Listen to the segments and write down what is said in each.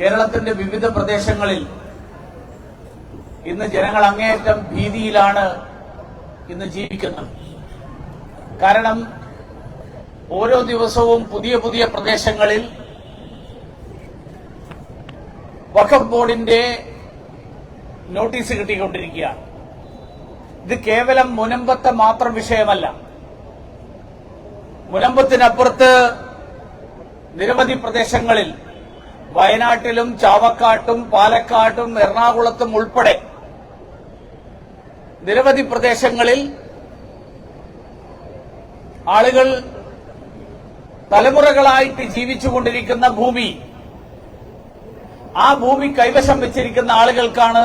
കേരളത്തിന്റെ വിവിധ പ്രദേശങ്ങളിൽ ഇന്ന് ജനങ്ങൾ അങ്ങേയറ്റം ഭീതിയിലാണ് ഇന്ന് ജീവിക്കുന്നത്. കാരണം ഓരോ ദിവസവും പുതിയ പുതിയ പ്രദേശങ്ങളിൽ വഖഫ് ബോർഡിന്റെ നോട്ടീസ് കിട്ടിക്കൊണ്ടിരിക്കുകയാണ്. ഇത് കേവലം മുനമ്പത്തെ മാത്രം വിഷയമല്ല. മുനമ്പത്തിനപ്പുറത്ത് നിരവധി പ്രദേശങ്ങളിൽ വയനാട്ടിലും ചാവക്കാട്ടും പാലക്കാട്ടും എറണാകുളത്തും ഉൾപ്പെടെ നിരവധി പ്രദേശങ്ങളിൽ ആളുകൾ തലമുറകളായിട്ട് ജീവിച്ചുകൊണ്ടിരിക്കുന്ന ഭൂമി ആ ഭൂമി കൈവശം വെച്ചിരിക്കുന്ന ആളുകൾക്കാണ്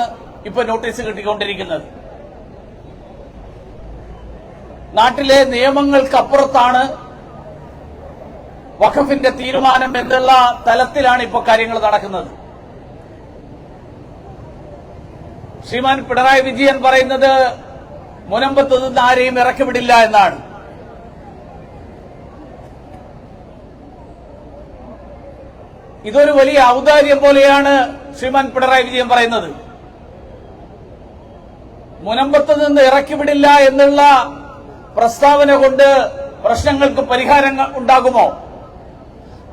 ഇപ്പോൾ നോട്ടീസ് കിട്ടിക്കൊണ്ടിരിക്കുന്നത്. നാട്ടിലെ നിയമങ്ങൾക്കപ്പുറത്താണ് വഖഫിന്റെ തീരുമാനം എന്നുള്ള തലത്തിലാണ് ഇപ്പോൾ കാര്യങ്ങൾ നടക്കുന്നത്. ശ്രീമാൻ പിണറായി വിജയൻ പറയുന്നത് മുനമ്പത്ത് നിന്ന് ആരെയും ഇറക്കിവിടില്ല എന്നാണ്. ഇതൊരു വലിയ ഔദാര്യം പോലെയാണ് ശ്രീമാൻ പിണറായി വിജയൻ പറയുന്നത്. മുനമ്പത്ത് നിന്ന് ഇറക്കിവിടില്ല എന്നുള്ള പ്രസ്താവന കൊണ്ട് പ്രശ്നങ്ങൾക്ക് പരിഹാരം ഉണ്ടാകുമോ?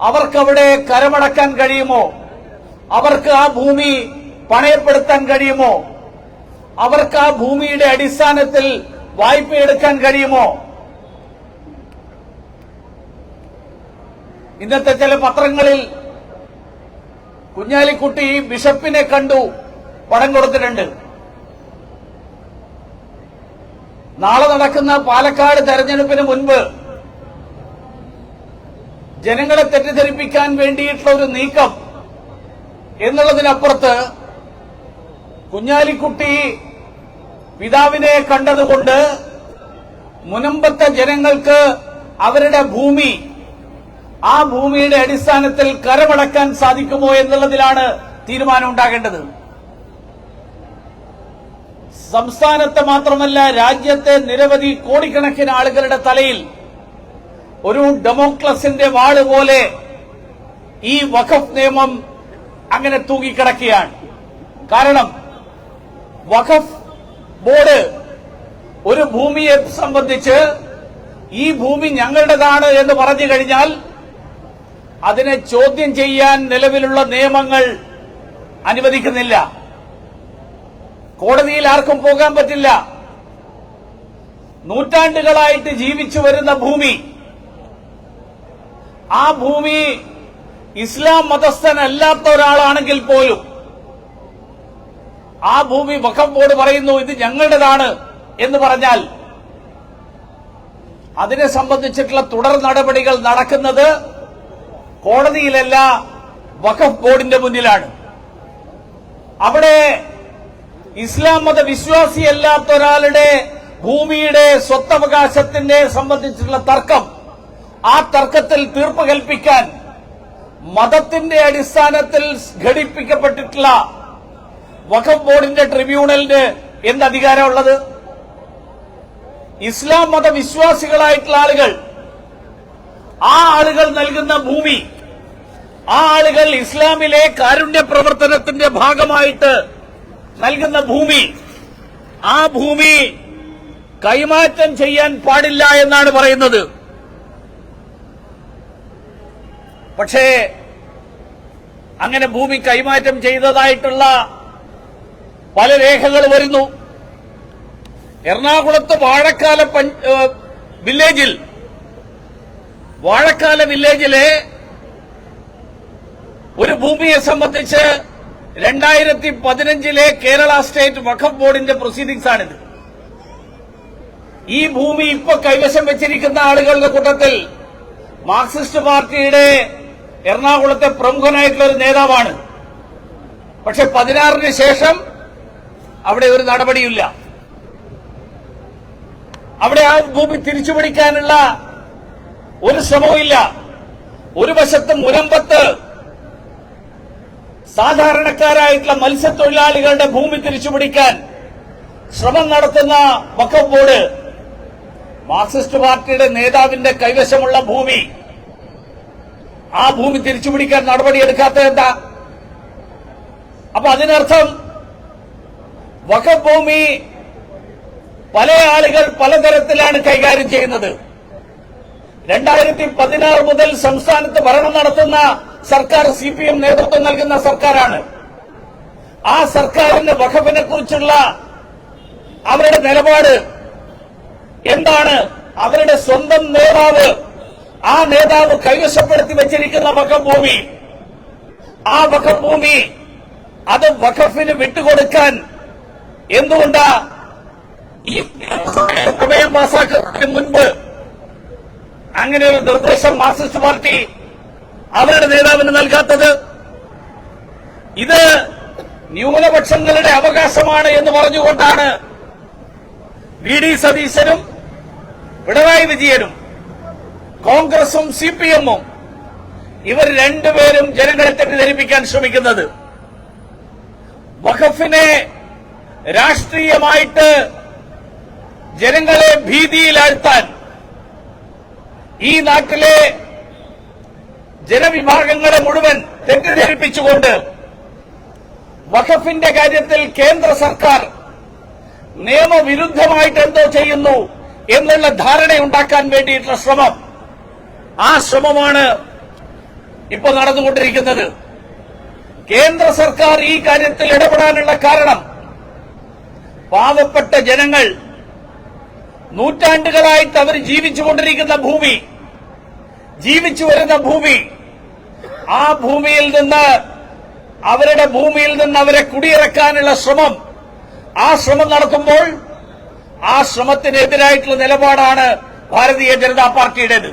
അവർക്കവിടെ കരമടക്കാൻ കഴിയുമോ? അവർക്ക് ആ ഭൂമി പണയപ്പെടുത്താൻ കഴിയുമോ? അവർക്ക് ആ ഭൂമിയുടെ അടിസ്ഥാനത്തിൽ വായ്പയെടുക്കാൻ കഴിയുമോ? ഇന്നത്തെ ചില പത്രങ്ങളിൽ കുഞ്ഞാലിക്കുട്ടി ബിഷപ്പിനെ കണ്ടു പടം കൊടുത്തിട്ടുണ്ട്. നാളെ നടക്കുന്ന പാലക്കാട് തെരഞ്ഞെടുപ്പിന് മുൻപ് ജനങ്ങളെ തെറ്റിദ്ധരിപ്പിക്കാൻ വേണ്ടിയിട്ടുള്ള ഒരു നീക്കം എന്നുള്ളതിനപ്പുറത്ത് കുഞ്ഞാലിക്കുട്ടി പിതാവിനെ കണ്ടതുകൊണ്ട് മുനമ്പത്തെ ജനങ്ങൾക്ക് അവരുടെ ഭൂമി ആ ഭൂമിയുടെ അടിസ്ഥാനത്തിൽ കരമടക്കാൻ സാധിക്കുമോ എന്നുള്ളതിലാണ് തീരുമാനം ഉണ്ടാകേണ്ടത്. സംസ്ഥാനത്തെ മാത്രമല്ല രാജ്യത്തെ നിരവധി കോടിക്കണക്കിന് ആളുകളുടെ തലയിൽ ഒരു ഡെമോക്രസിന്റെ വാൾ പോലെ ഈ വഖഫ് നിയമം അങ്ങനെ തൂങ്ങിക്കിടക്കുകയാണ്. കാരണം വഖഫ് ബോർഡ് ഒരു ഭൂമിയെ സംബന്ധിച്ച് ഈ ഭൂമി ഞങ്ങളുടേതാണ് എന്ന് പറഞ്ഞു കഴിഞ്ഞാൽ അതിനെ ചോദ്യം ചെയ്യാൻ നിലവിലുള്ള നിയമങ്ങൾ അനുവദിക്കുന്നില്ല. കോടതിയിൽ ആർക്കും പോകാൻ പറ്റില്ല. നൂറ്റാണ്ടുകളായിട്ട് ജീവിച്ചു വരുന്ന ഭൂമി ആ ഭൂമി ഇസ്ലാം മതസ്ഥനല്ലാത്ത ഒരാളാണെങ്കിൽ പോലും ആ ഭൂമി വഖഫ് ബോർഡ് പറയുന്നു ഇത് ഞങ്ങളുടേതാണ് എന്ന് പറഞ്ഞാൽ അതിനെ സംബന്ധിച്ചിട്ടുള്ള തുടർ നടപടികൾ നടക്കുന്നത് കോടതിയിലല്ല വഖഫ് ബോർഡിന്റെ മുന്നിലാണ്. അവിടെ ഇസ്ലാം മത വിശ്വാസിയല്ലാത്ത ഒരാളുടെ ഭൂമിയുടെ സ്വത്തവകാശത്തിന്റെ സംബന്ധിച്ചിട്ടുള്ള തർക്കം ആ തർക്കത്തിൽ തീർപ്പ് കൽപ്പിക്കാൻ മതത്തിന്റെ അടിസ്ഥാനത്തിൽ ഘടിപ്പിക്കപ്പെട്ടിട്ടുള്ള വഖഫ് ബോർഡിന്റെ ട്രിബ്യൂണലിന് എന്ത് അധികാരമുള്ളത്? ഇസ്ലാം മതവിശ്വാസികളായിട്ടുള്ള ആളുകൾ ആ ആളുകൾ നൽകുന്ന ഭൂമി ആ ആളുകൾ ഇസ്ലാമിലെ കാരുണ്യ പ്രവർത്തനത്തിന്റെ ഭാഗമായിട്ട് നൽകുന്ന ഭൂമി ആ ഭൂമി കൈമാറ്റം ചെയ്യാൻ പാടില്ല എന്നാണ് പറയുന്നത്. പക്ഷേ അങ്ങനെ ഭൂമി കൈമാറ്റം ചെയ്തതായിട്ടുള്ള പല രേഖകൾ വരുന്നു. എറണാകുളത്ത് വാഴക്കാല വില്ലേജിൽ വാഴക്കാല വില്ലേജിലെ ഒരു ഭൂമിയെ സംബന്ധിച്ച് രണ്ടായിരത്തി പതിനഞ്ചിലെ കേരള സ്റ്റേറ്റ് വഖഫ് ബോർഡിന്റെ പ്രൊസീഡിംഗ്സ് ആണിത് ഈ ഭൂമി ഇപ്പൊ കൈവശം വെച്ചിരിക്കുന്ന ആളുകളുടെ കൂട്ടത്തിൽ മാർക്സിസ്റ്റ് പാർട്ടിയുടെ എറണാകുളത്തെ പ്രമുഖനായിട്ടുള്ള ഒരു നേതാവാണ്. പക്ഷെ പതിനാറിന് ശേഷം അവിടെ ഒരു നടപടിയില്ല. അവിടെ ആ ഭൂമി തിരിച്ചുപിടിക്കാനുള്ള ഒരു ശ്രമവുമില്ല. ഒരു വശത്ത് മുനമ്പത്ത് സാധാരണക്കാരായിട്ടുള്ള മത്സ്യത്തൊഴിലാളികളുടെ ഭൂമി തിരിച്ചുപിടിക്കാൻ ശ്രമം നടത്തുന്ന വഖഫ് ബോർഡ് മാർക്സിസ്റ്റ് പാർട്ടിയുടെ നേതാവിന്റെ കൈവശമുള്ള ഭൂമി ആ ഭൂമി തിരിച്ചുപിടിക്കാൻ നടപടിയെടുക്കാത്തത് എന്താ? അപ്പൊ അതിനർത്ഥം വകഭൂമി ഭൂമി പല ആളുകൾ പലതരത്തിലാണ് കൈകാര്യം ചെയ്യുന്നത്. രണ്ടായിരത്തി പതിനാറ് മുതൽ സംസ്ഥാനത്ത് ഭരണം നടത്തുന്ന സർക്കാർ സി പി എം നേതൃത്വം നൽകുന്ന സർക്കാരാണ്. ആ സർക്കാരിന്റെ വഖഫിനെ കുറിച്ചുള്ള അവരുടെ നിലപാട് എന്താണ്? അവരുടെ സ്വന്തം നേതാവ് ആ നേതാവ് കൈവശപ്പെടുത്തി വെച്ചിരിക്കുന്ന വഖഫ് ഭൂമി ആ വഖഫ് ഭൂമി അത് വഖഫിന് വിട്ടുകൊടുക്കാൻ എന്തുകൊണ്ടാ ഈ പ്രമേയം പാസാക്കുന്നതിന് മുൻപ് അങ്ങനെ ഒരു നിർദ്ദേശം മാർക്സിസ്റ്റ് പാർട്ടി അവരുടെ നേതാവിന് നൽകാത്തത്? ഇത് ന്യൂനപക്ഷങ്ങളുടെ അവകാശമാണ് എന്ന് പറഞ്ഞുകൊണ്ടാണ് വി ഡി സതീശനും പിണറായി വിജയനും കോൺഗ്രസും സി പി എമ്മും ഇവർ രണ്ടുപേരും ജനങ്ങളെ തെറ്റിദ്ധരിപ്പിക്കാൻ ശ്രമിക്കുന്നത്. വഖഫിനെ രാഷ്ട്രീയമായിട്ട് ജനങ്ങളെ ഭീതിയിലാഴ്ത്താൻ ഈ നാട്ടിലെ ജനവിഭാഗങ്ങളെ മുഴുവൻ തെറ്റിദ്ധരിപ്പിച്ചുകൊണ്ട് വഖഫിന്റെ കാര്യത്തിൽ കേന്ദ്ര സർക്കാർ നിയമവിരുദ്ധമായിട്ട് എന്തോ ചെയ്യുന്നു എന്നുള്ള ധാരണയുണ്ടാക്കാൻ വേണ്ടിയിട്ടുള്ള ശ്രമം. ആ ശ്രമമാണ് ഇപ്പോൾ നടന്നുകൊണ്ടിരിക്കുന്നത്. കേന്ദ്ര സർക്കാർ ഈ കാര്യത്തിൽ ഇടപെടാനുള്ള കാരണം പാവപ്പെട്ട ജനങ്ങൾ നൂറ്റാണ്ടുകളായിട്ട് അവർ ജീവിച്ചുകൊണ്ടിരിക്കുന്ന ഭൂമി ജീവിച്ചു വരുന്ന ഭൂമി ആ ഭൂമിയിൽ നിന്ന് അവരുടെ ഭൂമിയിൽ നിന്ന് അവരെ കുടിയിറക്കാനുള്ള ശ്രമം ആ ശ്രമം നടത്തുമ്പോൾ ആ ശ്രമത്തിനെതിരായിട്ടുള്ള നിലപാടാണ് ഭാരതീയ ജനതാ പാർട്ടിയുടേത്.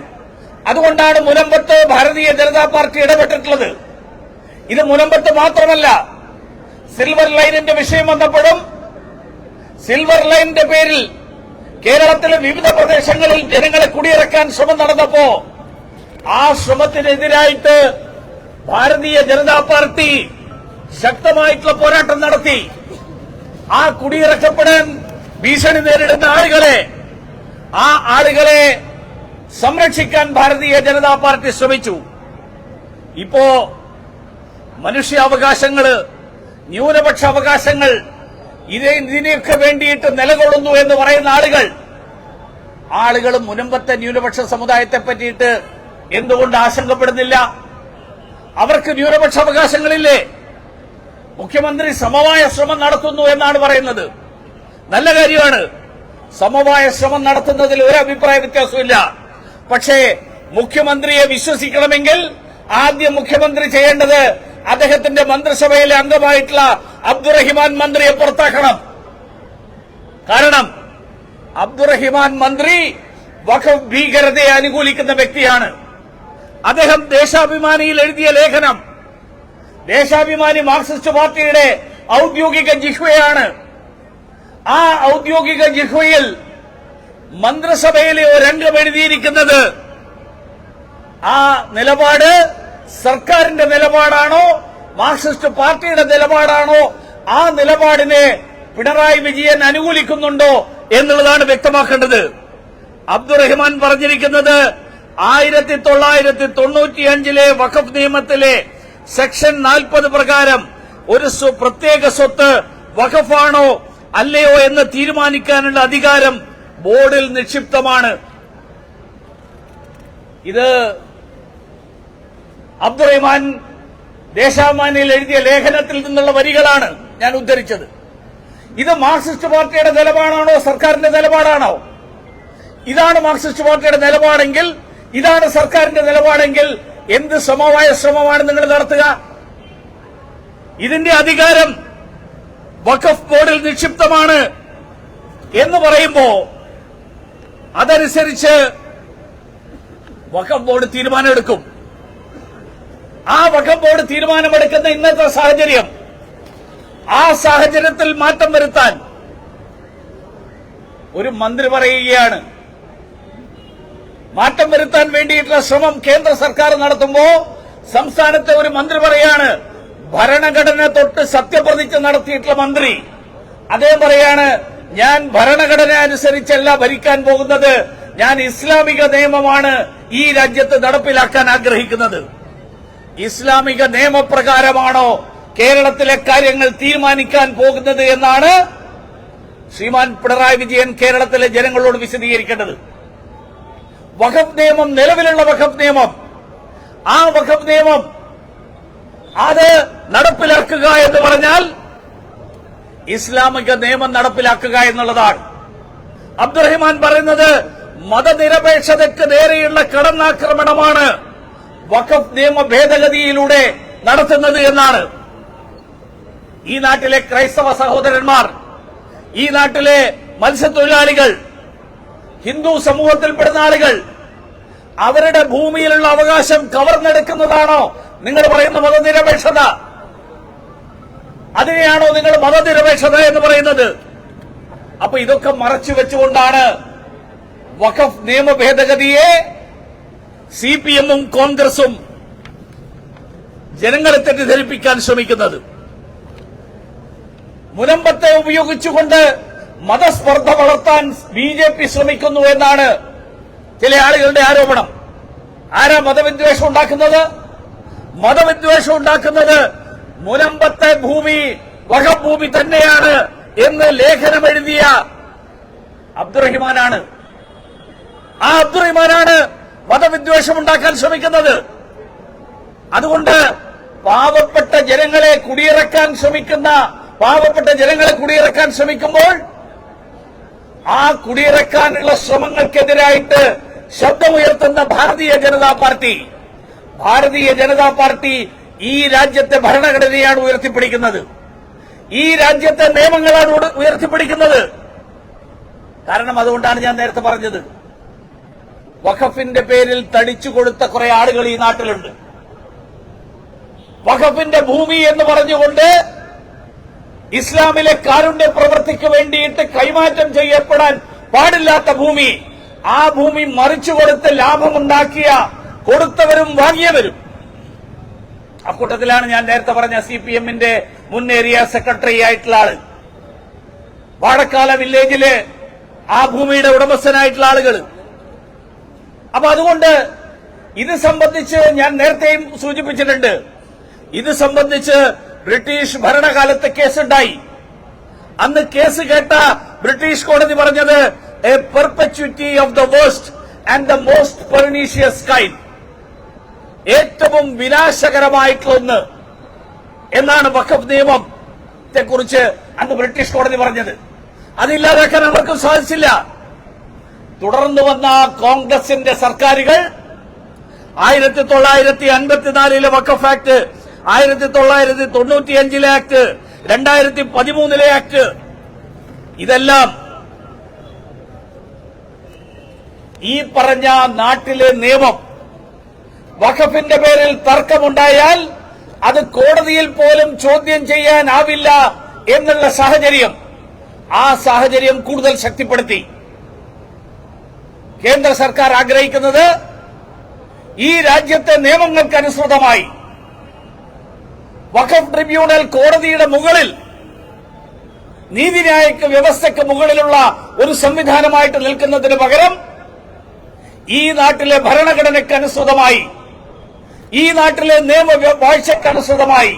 അതുകൊണ്ടാണ് മുനമ്പത്ത് ഭാരതീയ ജനതാ പാർട്ടി ഇടപെട്ടിട്ടുള്ളത്. ഇത് മുനമ്പത്ത് മാത്രമല്ല സിൽവർ ലൈനിന്റെ വിഷയം വന്നപ്പോഴും സിൽവർ ലൈനിന്റെ പേരിൽ കേരളത്തിലെ വിവിധ പ്രദേശങ്ങളിൽ ജനങ്ങളെ കുടിയിറക്കാൻ ശ്രമം നടന്നപ്പോ ആ ശ്രമത്തിനെതിരായിട്ട് ഭാരതീയ ജനതാ പാർട്ടി ശക്തമായിട്ടുള്ള പോരാട്ടം നടത്തി. ആ കുടിയിറക്കപ്പെടാൻ ഭീഷണി നേരിടുന്ന ആളുകളെ ആ ആളുകളെ സംരക്ഷിക്കാൻ ഭാരതീയ ജനതാ പാർട്ടി ശ്രമിച്ചു. ഇപ്പോ മനുഷ്യാവകാശങ്ങൾ ന്യൂനപക്ഷ അവകാശങ്ങൾ ഇതേ ഇതിനെയൊക്കെ വേണ്ടിയിട്ട് നിലകൊള്ളുന്നു എന്ന് പറയുന്ന ആളുകൾ ആളുകൾ മുനമ്പത്തെ ന്യൂനപക്ഷ സമുദായത്തെ പറ്റിയിട്ട് എന്തുകൊണ്ട് ആശങ്കപ്പെടുന്നില്ല? അവർക്ക് ന്യൂനപക്ഷ അവകാശങ്ങളില്ലേ? മുഖ്യമന്ത്രി സമവായ ശ്രമം നടത്തുന്നു എന്നാണ് പറയുന്നത്. നല്ല കാര്യമാണ്. സമവായ ശ്രമം നടത്തുന്നതിൽ ഒരു അഭിപ്രായ വ്യത്യാസമില്ല പക്ഷേ മുഖ്യമന്ത്രിയെ വിശ്വസിക്കണമെങ്കിൽ ആദ്യം മുഖ്യമന്ത്രി ചെയ്യേണ്ടത് അദ്ദേഹത്തിന്റെ മന്ത്രിസഭയിലെ അംഗമായിട്ടുള്ള അബ്ദുറഹിമാൻ മന്ത്രിയെ പുറത്താക്കണം. കാരണം അബ്ദുറഹിമാൻ മന്ത്രി വഖഫ് ഭീകരതയെ അനുകൂലിക്കുന്ന വ്യക്തിയാണ്. അദ്ദേഹം ദേശാഭിമാനിയിൽ എഴുതിയ ലേഖനം. ദേശാഭിമാനി മാർക്സിസ്റ്റ് പാർട്ടിയുടെ ഔദ്യോഗിക ജിഹ്വയാണ്. ആ ഔദ്യോഗിക ജിഹ്വയിൽ മന്ത്രിസഭയിലെ ഒരംഗം എഴുതിയിരിക്കുന്നത് ആ നിലപാട് സർക്കാരിന്റെ നിലപാടാണോ മാർക്സിസ്റ്റ് പാർട്ടിയുടെ നിലപാടാണോ ആ നിലപാടിനെ പിണറായി വിജയൻ അനുകൂലിക്കുന്നുണ്ടോ എന്നുള്ളതാണ് വ്യക്തമാക്കേണ്ടത്. അബ്ദുറഹ്മാൻ പറഞ്ഞിരിക്കുന്നത് ആയിരത്തി തൊള്ളായിരത്തി തൊണ്ണൂറ്റിയഞ്ചിലെ വഖഫ് നിയമത്തിലെ സെക്ഷൻ നാൽപ്പത് പ്രകാരം ഒരു പ്രത്യേക സ്വത്ത് വഖഫാണോ അല്ലയോ എന്ന് തീരുമാനിക്കാനുള്ള അധികാരം ബോർഡിൽ നിക്ഷിപ്തമാണ്. ഇത് അബ്ദുറഹ്മാൻ ദേശാമാനിൽ എഴുതിയ ലേഖനത്തിൽ നിന്നുള്ള വരികളാണ് ഞാൻ ഉദ്ധരിച്ചത്. ഇത് മാർക്സിസ്റ്റ് പാർട്ടിയുടെ നിലപാടാണോ സർക്കാരിന്റെ നിലപാടാണോ? ഇതാണ് മാർക്സിസ്റ്റ് പാർട്ടിയുടെ നിലപാടെങ്കിൽ ഇതാണ് സർക്കാരിന്റെ നിലപാടെങ്കിൽ എന്ത് സമവായ ശ്രമമാണ് നിങ്ങൾ നടത്തുക? ഇതിന്റെ അധികാരം വഖഫ് ബോർഡിൽ നിക്ഷിപ്തമാണ് എന്ന് പറയുമ്പോ അതനുസരിച്ച് വഖഫ് ബോർഡ് തീരുമാനമെടുക്കും. ആ വഖഫ് ബോർഡ് തീരുമാനമെടുക്കുന്ന ഇന്നത്തെ സാഹചര്യം ആ സാഹചര്യത്തിൽ മാറ്റം വരുത്താൻ ഒരു മന്ത്രി പറയുകയാണ്. മാറ്റം വരുത്താൻ വേണ്ടിയിട്ടുള്ള ശ്രമം കേന്ദ്ര സർക്കാർ നടത്തുമ്പോ സംസ്ഥാനത്തെ ഒരു മന്ത്രി പറയാണ് ഭരണഘടന തൊട്ട് സത്യപ്രതിജ്ഞ നടത്തിയിട്ടുള്ള മന്ത്രി. അദ്ദേഹം പറയാണ് ഞാൻ ഭരണഘടന അനുസരിച്ചല്ല ഭരിക്കാൻ പോകുന്നത്. ഞാൻ ഇസ്ലാമിക നിയമമാണ് ഈ രാജ്യത്ത് നടപ്പിലാക്കാൻ ആഗ്രഹിക്കുന്നത്. ഇസ്ലാമിക നിയമപ്രകാരമാണോ കേരളത്തിലെ കാര്യങ്ങൾ തീരുമാനിക്കാൻ പോകുന്നത് എന്നാണ് ശ്രീമാൻ പിണറായി വിജയൻ കേരളത്തിലെ ജനങ്ങളോട് വിശദീകരിക്കേണ്ടത്. വഖഫ് നിയമം നിലവിലുള്ള വഖഫ് നിയമം. ആ വഖഫ് നിയമം അത് നടപ്പിലാക്കുക എന്ന് പറഞ്ഞാൽ ഇസ്ലാമിക നിയമം നടപ്പിലാക്കുക എന്നുള്ളതാണ്. അബ്ദുറഹിമാൻ പറയുന്നത് മതനിരപേക്ഷതയ്ക്ക് നേരെയുള്ള കടന്നാക്രമണമാണ് വഖഫ് നിയമ ഭേദഗതിയിലൂടെ നടത്തുന്നത് എന്നാണ്. ഈ നാട്ടിലെ ക്രൈസ്തവ സഹോദരന്മാർ ഈ നാട്ടിലെ മത്സ്യത്തൊഴിലാളികൾ ഹിന്ദു സമൂഹത്തിൽപ്പെടുന്ന ആളുകൾ അവരുടെ ഭൂമിയിലുള്ള അവകാശം കവർന്നെടുക്കുന്നതാണോ നിങ്ങൾ പറയുന്ന മതനിരപേക്ഷത? അതിനെയാണോ നിങ്ങൾ മതനിരപേക്ഷത എന്ന് പറയുന്നത്? അപ്പൊ ഇതൊക്കെ മറച്ചു വെച്ചുകൊണ്ടാണ് വഖഫ് നിയമ ഭേദഗതിയെ സി പി എമ്മും കോൺഗ്രസും ജനങ്ങളെ തെറ്റിദ്ധരിപ്പിക്കാൻ ശ്രമിക്കുന്നത്. മുനമ്പത്തെ ഉപയോഗിച്ചുകൊണ്ട് മതസ്പർദ്ധ വളർത്താൻ ബി ജെ പി ശ്രമിക്കുന്നു എന്നാണ് ചില ആളുകളുടെ ആരോപണം. ആരാ മതവിദ്വേഷം ഉണ്ടാക്കുന്നത്? മതവിദ്വേഷം ഉണ്ടാക്കുന്നത് മുനമ്പത്തെ ഭൂമി വകഭൂമി തന്നെയാണ് എന്ന് ലേഖനം എഴുതിയ അബ്ദുറഹിമാനാണ്. ആ അബ്ദുറഹിമാനാണ് മതവിദ്വേഷം ഉണ്ടാക്കാൻ ശ്രമിക്കുന്നത്. അതുകൊണ്ട് പാവപ്പെട്ട ജനങ്ങളെ കുടിയിറക്കാൻ ശ്രമിക്കുന്ന പാവപ്പെട്ട ജനങ്ങളെ കുടിയിറക്കാൻ ശ്രമിക്കുമ്പോൾ ആ കുടിയിറക്കാനുള്ള ശ്രമങ്ങൾക്കെതിരായിട്ട് ശബ്ദമുയർത്തുന്ന ഭാരതീയ ജനതാ പാർട്ടി ഭാരതീയ ജനതാ പാർട്ടി ഈ രാജ്യത്തെ ഭരണഘടനയാണ് ഉയർത്തിപ്പിടിക്കുന്നത്. ഈ രാജ്യത്തെ നിയമങ്ങളാണ് ഉയർത്തിപ്പിടിക്കുന്നത്. കാരണം അതുകൊണ്ടാണ് ഞാൻ നേരത്തെ പറഞ്ഞത്. വഖഫിന്റെ പേരിൽ തടിച്ചു കൊടുത്ത കുറെ ആളുകൾ ഈ നാട്ടിലുണ്ട്. വഖഫിന്റെ ഭൂമി എന്ന് പറഞ്ഞുകൊണ്ട് ഇസ്ലാമിലെ കാരുണ്യ പ്രവൃത്തിക്ക് വേണ്ടിയിട്ട് കൈമാറ്റം ചെയ്യപ്പെടാൻ പാടില്ലാത്ത ഭൂമി ആ ഭൂമി മറിച്ചു കൊടുത്ത് ലാഭമുണ്ടാക്കിയ കൊടുത്തവരും വാങ്ങിയവരും. അക്കൂട്ടത്തിലാണ് ഞാൻ നേരത്തെ പറഞ്ഞ സി പി എമ്മിന്റെ മുൻ ഏരിയ സെക്രട്ടറി ആയിട്ടുള്ള ആൾ. വാഴക്കാല വില്ലേജിൽ ആ ഭൂമിയുടെ ഉടമസ്ഥനായിട്ടുള്ള ആളുകൾ അപ്പൊ അതുകൊണ്ട് ഇത് സംബന്ധിച്ച് ഞാൻ നേരത്തെയും സൂചിപ്പിച്ചിട്ടുണ്ട്. ഇത് സംബന്ധിച്ച് ബ്രിട്ടീഷ് ഭരണകാലത്ത് കേസുണ്ടായി. അന്ന് കേസ് കേട്ട ബ്രിട്ടീഷ് കോടതി പറഞ്ഞത് a perpetuity of the waste and the most pernicious kind ഏറ്റവും വിനാശകരമായിട്ടുള്ള ഒന്ന്. എന്നാണ് വഖഫ് നിയമത്തെ കുറിച്ച് അന്ന് ബ്രിട്ടീഷ് കോടതി പറഞ്ഞത്. അതില്ലാതാക്കാൻ അവർക്കും സാധിച്ചില്ല. തുടർന്നു വന്ന കോൺഗ്രസിന്റെ സർക്കാരുകൾ ആയിരത്തി തൊള്ളായിരത്തി അൻപത്തിനാലിലെ വഖഫ് ആക്ട് ആയിരത്തി തൊള്ളായിരത്തി തൊണ്ണൂറ്റിയഞ്ചിലെ ആക്ട് രണ്ടായിരത്തി പതിമൂന്നിലെ ആക്ട്. ഇതെല്ലാം ഈ പറഞ്ഞ നാട്ടിലെ നിയമം വഖഫിന്റെ പേരിൽ തർക്കമുണ്ടായാൽ അത് കോടതിയിൽ പോലും ചോദ്യം ചെയ്യാനാവില്ല എന്നുള്ള സാഹചര്യം ആ സാഹചര്യം കൂടുതൽ ശക്തിപ്പെടുത്തി. കേന്ദ്ര സർക്കാർ ആഗ്രഹിക്കുന്നത് ഈ രാജ്യത്തെ നിയമങ്ങൾക്കനുസൃതമായി വഖഫ് ട്രിബ്യൂണൽ കോടതിയുടെ മുകളിൽ നീതിന്യായക്ക് വ്യവസ്ഥയ്ക്ക് മുകളിലുള്ള ഒരു സംവിധാനമായിട്ട് നിൽക്കുന്നതിന് പകരം ഈ നാട്ടിലെ ഭരണഘടനയ്ക്കനുസൃതമായി ഈ നാട്ടിലെ നിയമവാഴ്ചക്കനുസൃതമായി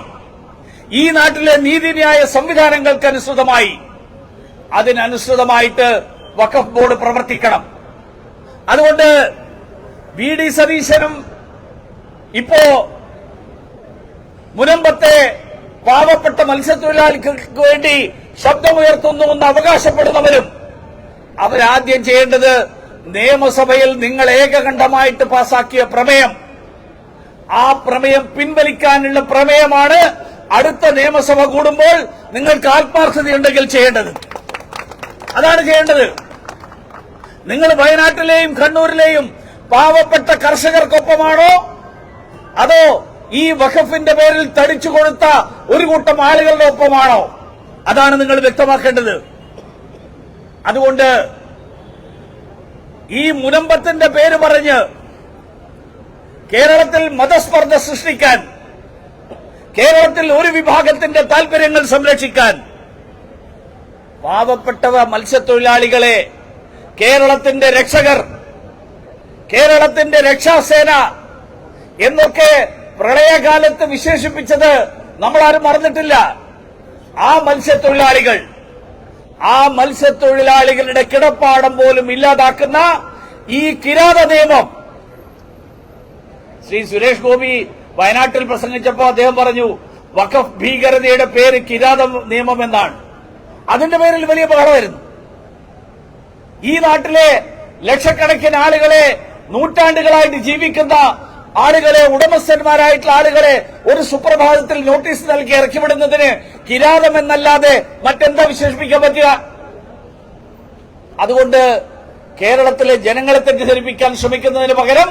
ഈ നാട്ടിലെ നീതിന്യായ സംവിധാനങ്ങൾക്കനുസൃതമായി. അതിനനുസൃതമായിട്ട് വഖഫ് ബോർഡ് പ്രവർത്തിക്കണം. അതുകൊണ്ട് വി ഡി സതീശനും ഇപ്പോ മുനമ്പത്തെ പാവപ്പെട്ട മത്സ്യത്തൊഴിലാളികൾക്ക് വേണ്ടി ശബ്ദമുയർത്തുന്നു എന്ന് അവകാശപ്പെടുന്നവരും അവരാദ്യം ചെയ്യേണ്ടത് നിയമസഭയിൽ നിങ്ങൾ ഏകകണ്ഠമായിട്ട് പാസാക്കിയ പ്രമേയം. ആ പ്രമേയം പിൻവലിക്കാനുള്ള പ്രമേയമാണ് അടുത്ത നിയമസഭ കൂടുമ്പോൾ നിങ്ങൾക്ക് ആത്മാർത്ഥതയുണ്ടെങ്കിൽ ചെയ്യേണ്ടത്. അതാണ് ചെയ്യേണ്ടത്. നിങ്ങൾ വയനാട്ടിലെയും കണ്ണൂരിലെയും പാവപ്പെട്ട കർഷകർക്കൊപ്പമാണോ? അതോ ഈ വഖഫിന്റെ പേരിൽ തടിച്ചു കൊടുത്ത ഒരു കൂട്ടം ആളുകളുടെ ഒപ്പമാണോ? അതാണ് നിങ്ങൾ വ്യക്തമാക്കേണ്ടത്. അതുകൊണ്ട് ഈ മുനമ്പത്തിന്റെ പേര് പറഞ്ഞ് കേരളത്തിൽ മതസ്പർദ്ധ സൃഷ്ടിക്കാൻ കേരളത്തിൽ ഒരു വിഭാഗത്തിന്റെ താൽപര്യങ്ങൾ സംരക്ഷിക്കാൻ പാവപ്പെട്ടവ മത്സ്യത്തൊഴിലാളികളെ കേരളത്തിന്റെ രക്ഷകർ കേരളത്തിന്റെ രക്ഷാസേന എന്നൊക്കെ പ്രളയകാലത്ത് വിശേഷിപ്പിച്ചത് നമ്മളാരും മറന്നിട്ടില്ല. ആ മത്സ്യത്തൊഴിലാളികൾ ആ മത്സ്യത്തൊഴിലാളികളുടെ കിടപ്പാടം പോലും ഇല്ലാതാക്കുന്ന ഈ കിരാത നിയമം ശ്രീ സുരേഷ് ഗോപി വയനാട്ടിൽ പ്രസംഗിച്ചപ്പോൾ അദ്ദേഹം പറഞ്ഞു വഖഫ് ഭീകരതയുടെ പേര് കിരാത നിയമം എന്നാണ്. അതിന്റെ പേരിൽ വലിയ ബഹളമായിരുന്നു ഈ നാട്ടിലെ ലക്ഷക്കണക്കിന് ആളുകളെ നൂറ്റാണ്ടുകളായിട്ട് ജീവിക്കുന്ന ആളുകളെ ഉടമസ്ഥന്മാരായിട്ടുള്ള ആളുകളെ ഒരു സുപ്രഭാതത്തിൽ നോട്ടീസ് നൽകി ഇറക്കിവിടുന്നതിന് കിരാതം എന്നല്ലാതെ മറ്റെന്താ വിശേഷിപ്പിക്കാൻ പറ്റുക? അതുകൊണ്ട് കേരളത്തിലെ ജനങ്ങളെ തെറ്റിദ്ധരിപ്പിക്കാൻ ശ്രമിക്കുന്നതിന് പകരം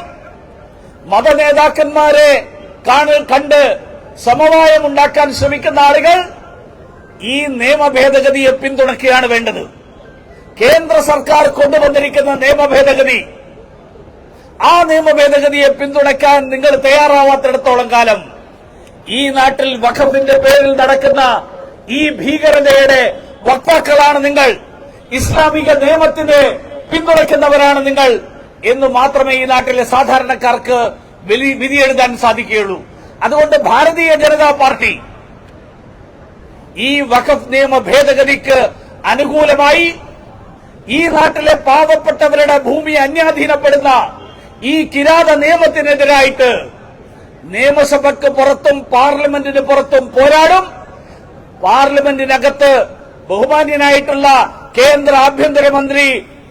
മതനേതാക്കന്മാരെ നേതാക്കന്മാരെ കണ്ട് സമവായം ഉണ്ടാക്കാൻ ശ്രമിക്കുന്ന ആളുകൾ ഈ നിയമ ഭേദഗതിയെ പിന്തുണയ്ക്കുകയാണ് വേണ്ടത്. കേന്ദ്ര സർക്കാർ കൊണ്ടുവന്നിരിക്കുന്ന നിയമ ഭേദഗതി ആ നിയമ ഭേദഗതിയെ പിന്തുണയ്ക്കാൻ നിങ്ങൾ തയ്യാറാവാത്തിടത്തോളം കാലം ഈ നാട്ടിൽ വഖഫിന്റെ പേരിൽ നടക്കുന്ന ഈ ഭീകരതയുടെ വക്താക്കളാണ് നിങ്ങൾ. ഇസ്ലാമിക നിയമത്തിന്റെ പിന്തുണയ്ക്കുന്നവരാണ് നിങ്ങൾ. എന്ന് മാത്രമേ ഈ നാട്ടിലെ സാധാരണക്കാർക്ക് വിധി- വിധിയെഴുതാൻ സാധിക്കുകയുള്ളൂ. അതുകൊണ്ട് ഭാരതീയ ജനതാ പാർട്ടി ഈ വഖഫ് നിയമ ഭേദഗതിക്ക് അനുകൂലമായി ഈ നാട്ടിലെ പാവപ്പെട്ടവരുടെ ഭൂമി അന്യാധീനപ്പെടുന്ന ഈ കിരാത നിയമത്തിനെതിരായിട്ട് നിയമസഭയ്ക്ക് പുറത്തും പാർലമെന്റിന് പുറത്തും പോരാടും. പാർലമെന്റിനകത്ത് ബഹുമാന്യനായിട്ടുള്ള കേന്ദ്ര ആഭ്യന്തരമന്ത്രി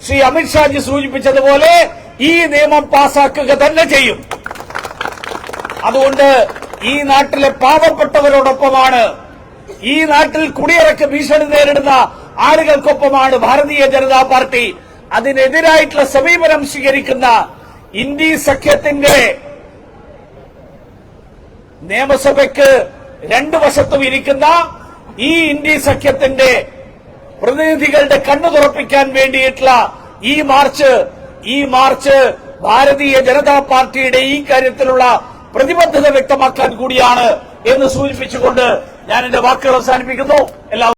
ശ്രീ അമിത്ഷാജി സൂചിപ്പിച്ചതുപോലെ ഈ നിയമം പാസാക്കുക തന്നെ ചെയ്യും. അതുകൊണ്ട് ഈ നാട്ടിലെ പാവപ്പെട്ടവരോടൊപ്പമാണ് ഈ നാട്ടിൽ കുടിയിറക്ക് ഭീഷണി നേരിടുന്ന ആളുകൾക്കൊപ്പമാണ് ഭാരതീയ ജനതാ പാർട്ടി അതിനെതിരായിട്ടുള്ള സമീപനം സ്വീകരിക്കുന്ന ഇന്ത്യ സഖ്യത്തിന്റെ നിയമസഭയ്ക്ക് രണ്ടു വശത്തും ഇരിക്കുന്ന ഈ ഇന്ത്യ സഖ്യത്തിന്റെ പ്രതിനിധികളുടെ കണ്ണു തുറപ്പിക്കാൻ വേണ്ടിയിട്ടുള്ള ഈ മാർച്ച് ഈ മാർച്ച് ഭാരതീയ ജനതാ പാർട്ടിയുടെ ഈ കാര്യത്തിലുള്ള പ്രതിബദ്ധത വ്യക്തമാക്കാൻ കൂടിയാണ് എന്ന് സൂചിപ്പിച്ചുകൊണ്ട് ഞാൻ എന്റെ വാക്കുകൾ അവസാനിപ്പിക്കുന്നു. എല്ലാ